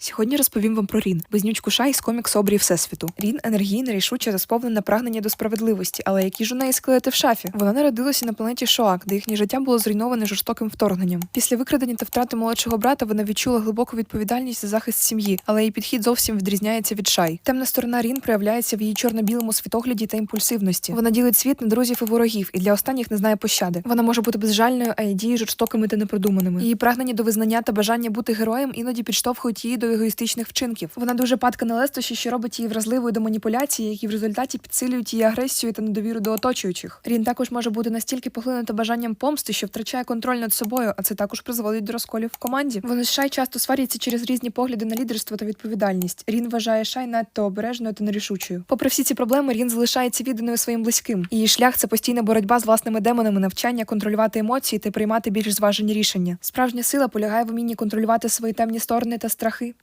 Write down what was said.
Сьогодні розповім вам про Рін, безнючку Шай з коміксу обрії Всесвіту. Рін енергійна, рішуча та сповнена прагнення до справедливості, але які ж у неї скелети в шафі? Вона народилася на планеті Шоак, де їхнє життя було зруйноване жорстоким вторгненням. Після викрадення та втрати молодшого брата вона відчула глибоку відповідальність за захист сім'ї, але її підхід зовсім відрізняється від Шай. Темна сторона Рін проявляється в її чорно-білому світогляді та імпульсивності. Вона ділить світ на друзів і ворогів, і для останніх не знає пощади. Вона може бути безжальною, а її дії жорстокими та непродуманими. Її прагнення до визнання та бажання бути героєм іноді підштовхують її егоїстичних вчинків. Вона дуже падка на лестощі, що робить її вразливою до маніпуляції, які в результаті підсилюють її агресію та недовіру до оточуючих. Рін також може бути настільки поглинута бажанням помсти, що втрачає контроль над собою, а це також призводить до розколів в команді. Вони з Шай часто сваряться через різні погляди на лідерство та відповідальність. Рін вважає Шай надто обережною та нерішучою. Попри всі ці проблеми, Рін залишається відданою своїм близьким. Її шлях це постійна боротьба з власними демонами, навчання контролювати емоції та приймати більш зважені рішення. Справжня сила полягає в умінні контролювати свої темні сторони та страхи.